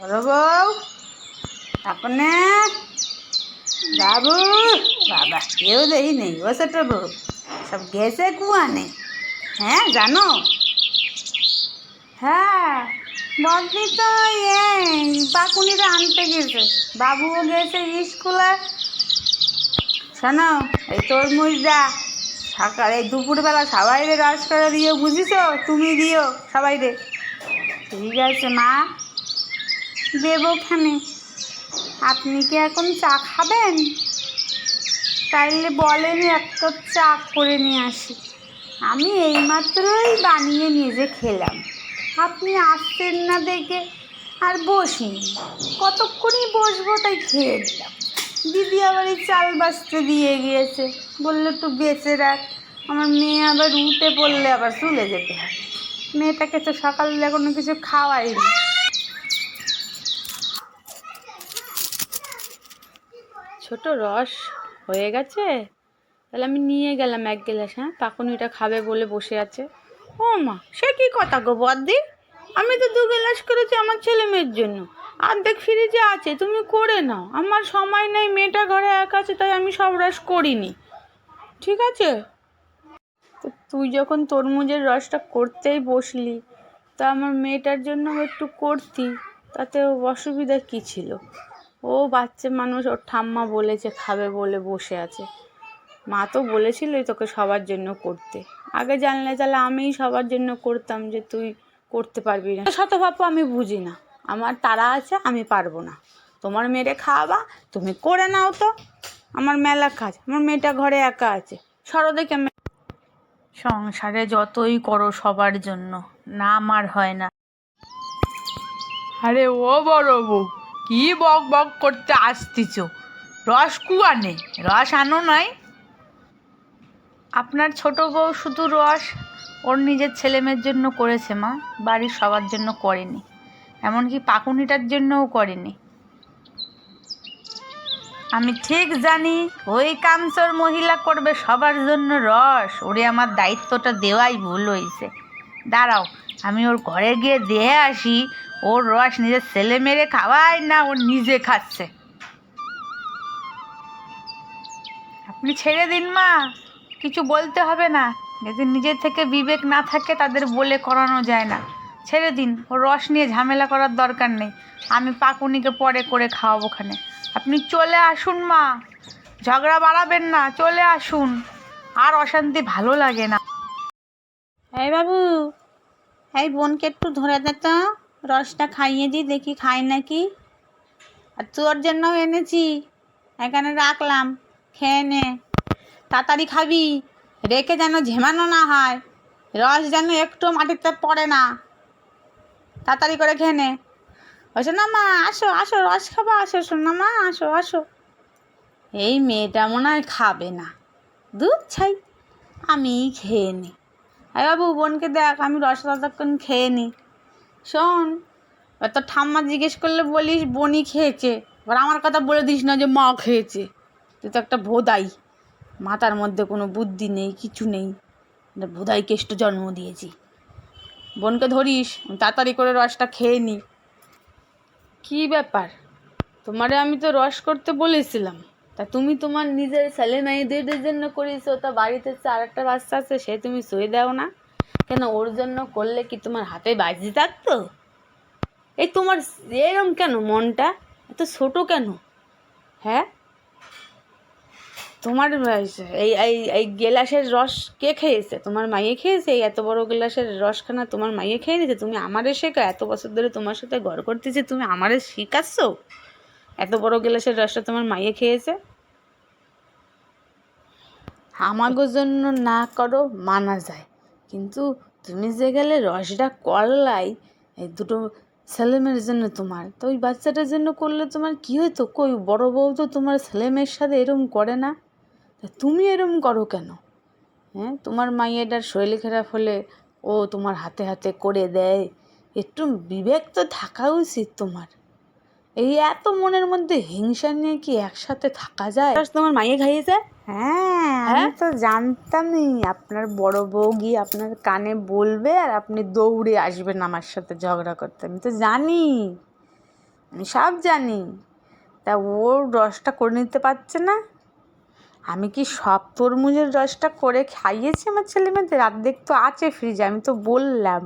বড় বউ, আপনে বাবু, বাবা কেউ দেই নেই ও ছোট বউ, সব গেছে কুয়ানে হ্যাঁ জানো? হ্যাঁ বলছি তো এই পাকুনিটা আনতে গেছে, বাবুও গেছে স্কুলে। শোনো, এই তরমুজটা সকালে এই দুপুরবেলা সবাই রে রস করে দিও, বুঝিস? তুমি দিও, সবাই ঠিক আছে, মা। দেবোখানে আপনি কি এখন চা খাবেন? তাইলে বলেন এক কাপ চা করে নিয়ে আসি। আমি এইমাত্রই বানিয়ে নিজে খেলাম। আপনি আসছেন না দেখে আর বসিনি। কতক্ষণই বসবো তাই খেয়ে দিলাম দিদি আবার এই চাল বাঁচতে দিয়ে গিয়েছে। বলল, একটু বেঁচে রাখ। আমার মেয়ে আবার উঠে পড়লে আবার চলে যেতে হবে। মেয়েটাকে তো সকালবেলা কোনো কিছু খাওয়াইনি ছোট রস হয়ে গেছে? তাহলে আমি নিয়ে গেলাম এক গ্লাস হ্যাঁ? পাকুনিটা খাবে বলে বসে আছে। ও মা, সে কি কথা গো বদ্দি? আমি তো দু গ্লাস করেছি আমার ছেলে মেয়ের জন্য। অর্ধেক ফ্রিজে আছে, তুমি করে নাও। আমার সময় নেই, মেয়েটা ঘরে একা আছে, তাই আমি সব রস করিনি। ঠিক আছে? তো তুই যখন তরমুজের রসটা করতেই বসলি, তা আমার মেয়েটার জন্য একটু করতি, তাতে অসুবিধা কী ছিল? ও বাচ্চা মানুষ, ওর ঠাম্মা বলেছে, খাবে বলে বসে আছে। মা তো বলেছিলই তোকে সবার জন্য করতে। আগে জানলে তাহলে আমিই সবার জন্য করতাম যে তুই করতে পারবি না। শতভাপ্য আমি বুঝি না। আমার তারা আছে, আমি পারব না। তোমার মেয়েরে খাওয়াবা, তুমি করে নাও তো। আমার মেলা কাজ, আমার মেয়েটা ঘরে একা আছে। সরো দেখে আমি সংসারে যতই করো সবার জন্য, না আমার হয় না। আরে ও বড় বউ। কি বক বক করতে আসতিছ? রস কুয়ানে? রস আনো নাই? আপনার ছোট বউ শুধু রস ওর নিজের ছেলে মেয়ের জন্য করেছে মা, বাড়ির সবার জন্য করেনি। এমনকি পাকুনিটার জন্যও করেনি। আমি ঠিক জানি ওই কামচোর মহিলা করবে সবার জন্য রস। ওরে আমার দায়িত্বটা দেওয়াই ভুল হয়েছে দাঁড়াও, আমি ওর ঘরে গিয়ে দেহে আসি ওর রস নিজের ছেলে মেরে খাওয়ায় না ও নিজে খাচ্ছে? আপনি ছেড়ে দিন মা, কিছু বলতে হবে না। যদি নিজের থেকে বিবেক না থাকে, তাদের বলে করানো যায় না। ছেড়ে দিন ও রস নিয়ে ঝামেলা করার দরকার নেই। আমি পাকুনিকে পরে করে খাওয়াবো ওখানে। আপনি চলে আসুন মা। ঝগড়া বাড়াবেন না, চলে আসুন। আর অশান্তি ভালো লাগে না। এই বাবু, এই বোনকে একটু ধরে দে তো। রসটা খাইয়ে দিই দেখি খায় নাকি। আর তোর জন্য এনেছি। এখানে রাখলাম। খেয়ে নে। তাড়াতাড়ি খাবি। রেখে যেন ঝেমানো না হয়। রস যেন একটু মাটিতে পড়ে না। তাড়াতাড়ি করে খেয়ে নে। বলছে না মা আসো আসো, রস খাব, আসো শোনো মা আসো আসো। এই মেয়েটা মনে হয় খাবে না। দুধ ছাই। আমি খেয়ে নি। আরে বাবু, বোনকে দেখ, আমি রস ততক্ষণ খেয়ে নি। শোন তোর ঠাম্মা জিজ্ঞেস করলে বলিস বনি খেয়েছে। এবার আমার কথা বলে দিস না যে মা খেয়েছে। তুই তো একটা ভোদাই। মাথার মধ্যে কোনো বুদ্ধি নেই, কিছু নেই। ভোদাই কেষ্ট জন্ম দিয়েছি। বোনকে ধরিস তাড়াতাড়ি করে রসটা খেয়ে নি। কী ব্যাপার? তোমারে আমি তো রস করতে বলেছিলাম। তা তুমি তোমার নিজের ছেলে মেয়েদের জন্য করেছ, তা বাড়িতে আর একটা বাচ্চা আছে, সে তুমি শুয়ে দাও না। কেন ওর জন্য করলে কি তোমার হাতে বাজি থাকতো? এই তোমার এরম কেন মনটা? এত ছোট কেন? হ্যাঁ? তোমার, এই এই গেলাসের রস কে খেয়েছে? তোমার মাইয়ে খেয়েছে? এই এত বড় গেলাসের রসখানা তোমার মাইয়ে খেয়ে নিয়েছে তুমি আমারে শেখা এত বছর ধরে তোমার সাথে ঘর করতেছি, তুমি আমারে শিখাচ্ছ? এত বড় গেলাসের রসটা তোমার মাইয়ে খেয়েছে? আমাগো জন্য না করো, মানা যায়। কিন্তু তুমি যে গেলে রসটা করলাই, এই দুটো ছেলেমেয়ের জন্য তোমার। তো ওই বাচ্চাটার জন্য করলে তোমার কী হতো কই, বড় বউ তো তোমার ছেলেমেয়ের সাথে এরম করে না? তা তুমি এরম করো কেন? হ্যাঁ তোমার মাইয়েটার শরীর খারাপ হলে ও তোমার হাতে হাতে করে দেয়। একটু বিবেক তো থাকা উচিত তোমার। এই এত মনের মধ্যে হিংসা নিয়ে কি একসাথে থাকা যায়? তোমার মাইয়ে খাইয়েছে? হ্যাঁ আমি তো জানতামই। আপনার বড় বউ গিয়ে আপনার কানে বলবে আর আপনি দৌড়ে আসবেন আমার সাথে ঝগড়া করতে। আমি তো জানি। আমি সব জানি। তা ওর রসটা করে নিতে পারছে না। আমি কি সব তরমুজের রসটা করে খাইয়েছি আমার ছেলে মেয়েদের অর্ধেক তো আছে ফ্রিজে আমি তো বললাম।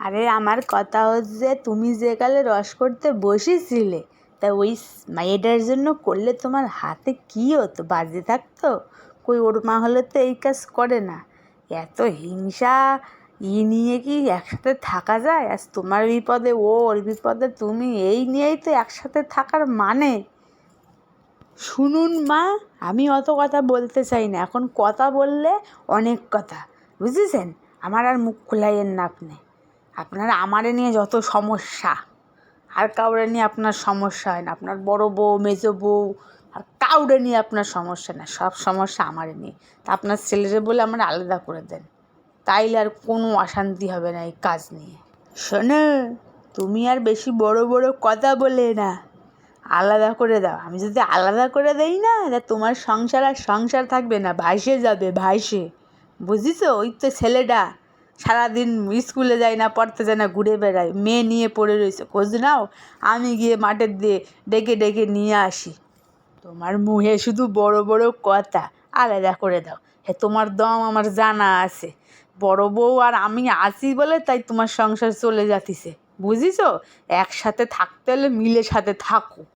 আরে আমার কথা হচ্ছে তুমি যে কালে রস করতে বসেছিলে তা ওই মেয়েটার জন্য করলে তোমার হাতে কী হতো? বাজে থাকতো? কই ওর মা হলে তো এই কাজ করে না। এত হিংসা, ই নিয়ে কি একসাথে থাকা যায়? আজ তোমার বিপদে, ওর বিপদে, তুমি এই নিয়েই তো একসাথে থাকার মানে। শুনুন মা, আমি অত কথা বলতে চাই না। এখন কথা বললে অনেক কথা, বুঝেছেন? আমার আর মুখ খোলাইয়েন না আপনি আপনার আমারে নিয়ে যত সমস্যা। আর কাউরে নিয়ে আপনার সমস্যা হয় না। আপনার বড় বউ, মেজো বউ, আর কাউরে নিয়ে আপনার সমস্যা না সব সমস্যা আমারে নিয়ে তা আপনার ছেলেরে বলে আমার আলাদা করে দেন। তাইলে আর কোনো অশান্তি হবে না এই কাজ নিয়ে। শোনো, তুমি আর বেশি বড় বড় কথা বলে না। আলাদা করে দাও। আমি যদি আলাদা করে দেই না, তা তোমার সংসার আর সংসার থাকবে না। ভাইসে যাবে ভাইসে বুঝিছো? ওই তো ছেলেটা। সারাদিন স্কুলে যায় না, পড়তে যায় না, ঘুরে বেড়ায় মেয়ে নিয়ে পড়ে রয়েছে। খোঁজ নাও, আমি গিয়ে মাঠের দিয়ে ডেকে ডেকে নিয়ে আসি। তোমার মুহে শুধু বড় বড় কথা। আলাদা করে দাও। হে, তোমার দম আমার জানা আছে। বড় বউ আর আমি আছি বলে তাই তোমার সংসার চলে যাতিছে। বুঝিছো? একসাথে থাকতে হলে মিলে সাথে থাকো।